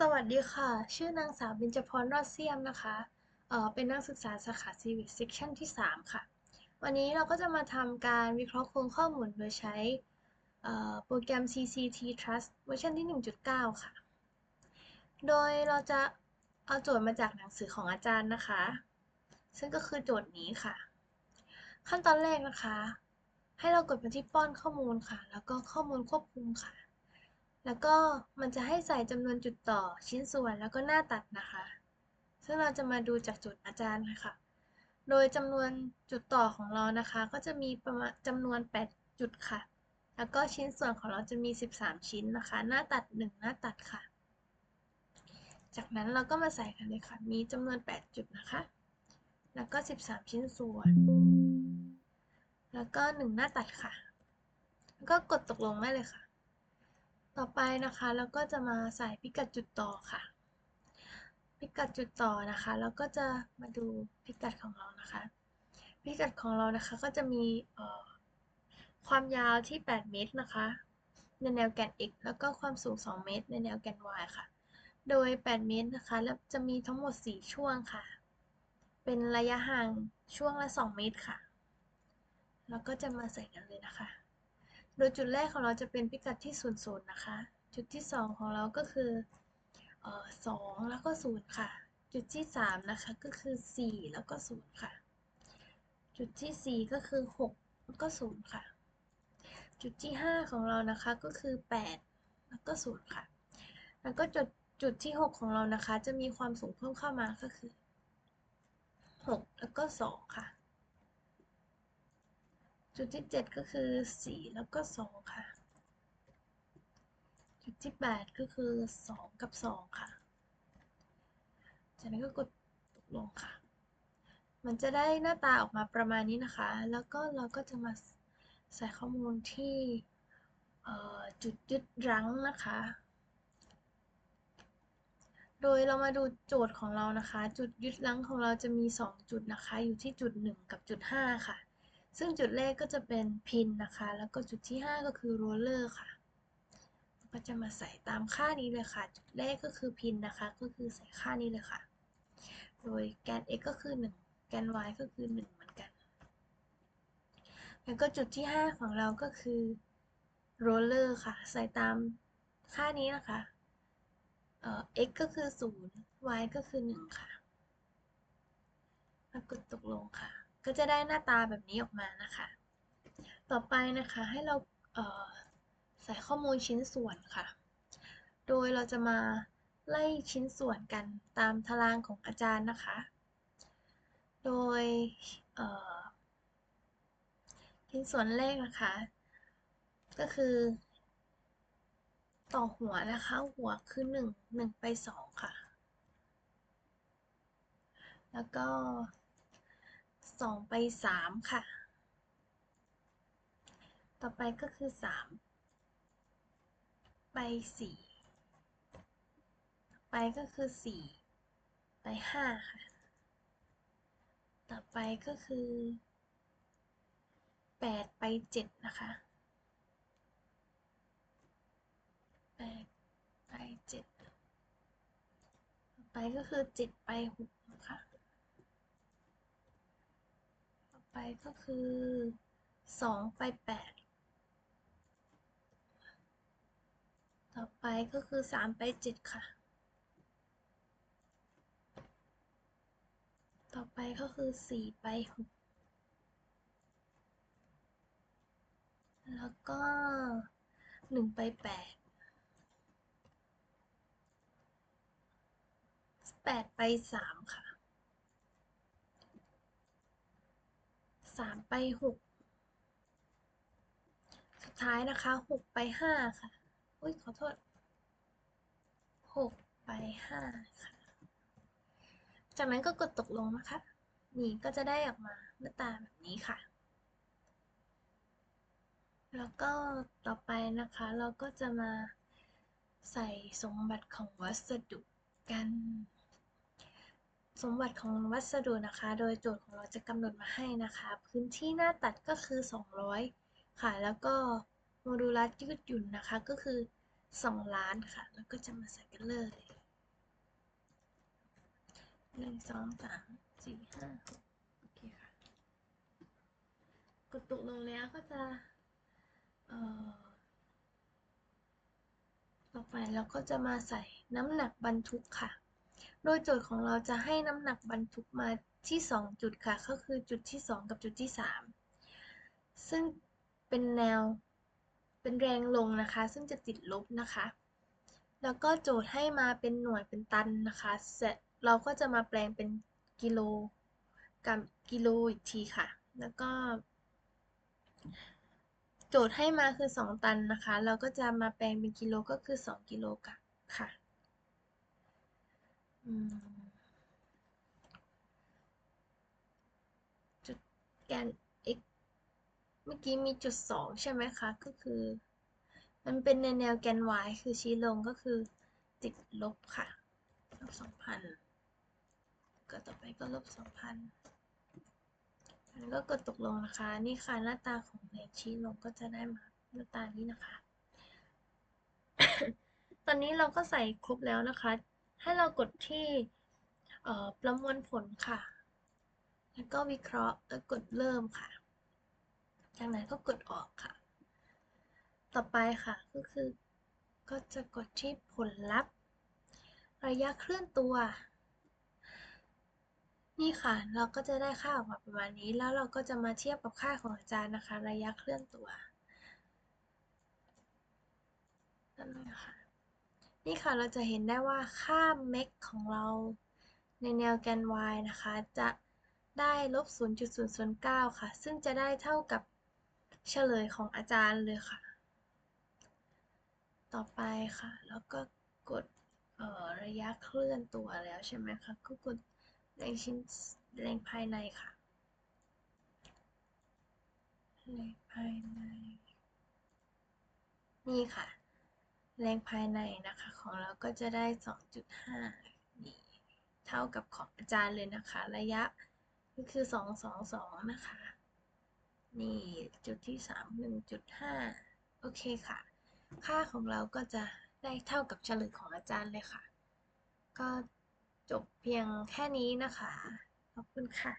สวัสดีค่ะ ชื่อนางสาวเบญจพรรอดเสียมนะคะ เอ่อ เป็นนักศึกษาสาขา Civic Section ที่ 3 ค่ะ วันนี้เราก็จะมาทำการวิเคราะห์โครงข้อมูลโดยใช้ออโปรแกรม CCT Trust เวอร์ชันที่ 1.9 ค่ะ โดยเราจะเอาโจทย์มาจากหนังสือของอาจารย์นะคะ ซึ่งก็คือโจทย์นี้ค่ะ ขั้นตอนแรกนะคะ ให้เรากดไปที่ป้อนข้อมูลค่ะ แล้วก็ข้อมูลควบคุมค่ะ แล้วก็มันจะให้ใส่จำนวนจุดต่อชิ้นส่วนแล้วก็หน้าตัดนะคะ ซึ่งเราจะมาดูจากจุดอาจารย์นะคะโดยจำนวนจุดต่อของเรานะคะ ก็จะมีประมาณจำนวน 8 จุดค่ะ แล้วก็ชิ้นส่วนของเราจะมี 13 ชิ้นนะคะ หน้าตัด 1 หน้าตัดค่ะ จากนั้นเราก็มาใส่กันเลยค่ะ มีจำนวน 8 จุดนะคะ แล้วก็ 13 ชิ้นส่วน แล้วก็ 1 หน้าตัดค่ะ แล้วก็กดตกลงได้เลยค่ะ ต่อไปนะคะเราก็จะมาใส่พิกัดจุดต่อค่ะ พิกัดจุดต่อนะคะแล้วก็จะมาดูพิกัดของเรานะคะ พิกัดของเรานะคะก็จะมีความยาวที่ 8 เมตรนะคะ ในแนวแกน x แล้วก็ความสูง 2 เมตร ในแนวแกน y ค่ะ โดย 8 เมตรนะคะ แล้วจะมีทั้งหมด 4 ช่วงค่ะ เป็นระยะห่างช่วงละ 2 เมตรค่ะ แล้วก็จะมาใส่กันเลยนะคะ โดยจุดแรกของเราจะเป็นพิกัดที่0ูนย์นะคะ จุดที่ 2 ของเราก็คือเอ่อ2แล้วก็ 0 ค่ะ จุดที่ 3 นะคะก็คือ 4 แล้วก็ 0 ค่ะ จุดที่ 4 ก็คือ 6 แล้วก็ 0 ค่ะ จุดที่ 5 ของเรานะคะก็คือ 8 แล้วก็ 0 ค่ะ แล้วก็จุดจุดที่ 6 ของเรานะคะ จะมีความสูงเพิ่มเข้ามาก็คือ 6 แล้วก็ 2 ค่ะ จุดที่ 7 ก็คือ 4 แล้วก็ 2 ค่ะ จุดที่ 8 ก็คือ 2 กับ 2 ค่ะ จากนั้นก็กดตกลงค่ะ มันจะได้หน้าตาออกมาประมาณนี้นะคะ แล้วก็เราก็จะมาใส่ข้อมูลที่จุดยึดรั้งนะคะ โดยเรามาดูโจทย์ของเรานะคะ จุดยึดรั้งของเราจะมี 2 จุดนะคะ อยู่ที่จุด 1 กับจุด 5 ค่ะ ซึ่งจุดแรกก็จะเป็นพินนะคะ แล้วก็จุดที่ 5 ก็คือโรลเลอร์ค่ะ ก็จะมาใส่ตามค่านี้เลยค่ะ จุดแรกก็คือพินนะคะ ก็คือใส่ค่านี้เลยค่ะ โดยแกน x ก็คือ 1 แกน y ก็คือ 1 เหมือนกัน แล้วก็จุดที่ 5 ของเราก็คือโรลเลอร์ค่ะ ใส่ตามค่านี้นะคะเอ่อ x ก็คือ 0 y ก็คือ 1 ค่ะแล้วกดตกลงค่ะ ก็จะได้หน้าตาแบบนี้ออกมานะคะ ต่อไปนะคะให้เราเใส่ข้อมูลชิ้นส่วนค่ะ โดยเราจะมาไล่ชิ้นส่วนกันตามตารางของอาจารย์นะคะ โดยชิ้นส่วนแรกนะคะ ก็คือ ต่อหัวนะคะ หัวคือ1 1ไป 2 ค่ะ แล้วก็ สองไปสามค่ะ ต่อไปก็คือสามไปสี่ไปก็คือสี่ไปห้าค่ะ ต่อไปก็คือแปดไปเจ็ดนะคะแปดไปเจ็ดไปก็คือเจ็ดไปหกนะคะ ไปก็คือ2ไป8ต่อไปก็คือ3ไป7ค่ะ ต่อไปก็คือ4ไป6แล้วก็1ไป8 8ไป3ค่ะ สามไปหกสุดท้ายนะคะหกไปห้าค่ะ อุ้ยขอโทษหกไปห้าค่ะ จากนั้นก็กดตกลงนะคะ นี่ก็จะได้ออกมาหน้าตาแบบนี้ค่ะ แล้วก็ต่อไปนะคะเราก็จะมาใส่สมบัติของวัสดุกัน สมบัติของวัสดุนะคะ โดยโจทย์ของเราจะกำหนดมาให้นะคะ พื้นที่หน้าตัดก็คือ 200 ค่ะ แล้วก็โมดูลัสยืดหยุ่นนะคะก็คือ 2 ล้านค่ะ แล้วก็จะมาใส่กันเลยหนึ่งสองสามสี่ห้าหกโอเคค่ะ กดตกลงแล้วก็จะเอ่อต่อไปเราก็จะมาใส่น้ำหนักบรรทุกค่ะ โดยโจทย์ของเราจะให้น้ำหนักบรรทุกมาที่ 2 จุดค่ะ ก็คือจุดที่ 2 กับจุดที่ 3 ซึ่งเป็นแนวเป็นแรงลงนะคะ ซึ่งจะติดลบนะคะ แล้วก็โจทย์ให้มาเป็นหน่วยเป็นตันนะคะเสร็จเราก็จะมาแปลงเป็นกิโลกับกิโลอีกทีค่ะ แล้วก็ โจทย์ให้มาคือ 2 ตันนะคะ เราก็จะมาแปลงเป็นกิโลก็คือ 2 กิโลกับค่ะ จุดแกน x เมื่อกี้มีจุด2ใช่ไหมคะ ก็คือ มันเป็นในแนวแกน y คือชี้ลงก็คือติดลบค่ะ ลบ2,000ก็ต่อไปก็ลบ2,000แล้วก็กดตกลงนะคะ นี่ค่ะหน้าตาของแรงชี้ลงก็จะได้มาหน้าตานี้นะคะ ตอนนี้เราก็ใส่ครบแล้วนะคะ ให้เรากดที่ประมวลผลค่ะ แล้วก็วิเคราะห์แล้วกดเริ่มค่ะ จากนั้นก็กดออกค่ะ ต่อไปค่ะก็คือก็จะกดที่ผลลัพธ์ ระยะเคลื่อนตัว นี่ค่ะเราก็จะได้ค่าออกมาประมาณนี้ แล้วเราก็จะมาเทียบกับค่าของอาจารย์นะคะ ระยะเคลื่อนตัวนั่นเลยค่ะ นี่ค่ะเราจะเห็นได้ว่าค่าเมกของเราในแนวแกน y นะคะ จะได้ลบ 0.009 ค่ะ ซึ่งจะได้เท่ากับเฉลยของอาจารย์เลยค่ะ ต่อไปค่ะ แล้วก็กดระยะเคลื่อนตัวแล้วใช่ไหมคะ ก็กดแรงชิ้นแรงภายในค่ะแรงภายใน นี่ค่ะ แรงภายในนะคะของเราก็จะได้ 2.5นี่เท่ากับของอาจารย์เลยนะคะ ระยะก็คือ 222 นะคะ นี่จุดที่ 3 1.5 โอเคค่ะ ค่าของเราก็จะได้เท่ากับเฉลยของอาจารย์เลยค่ะ ก็จบเพียงแค่นี้นะคะ ขอบคุณค่ะ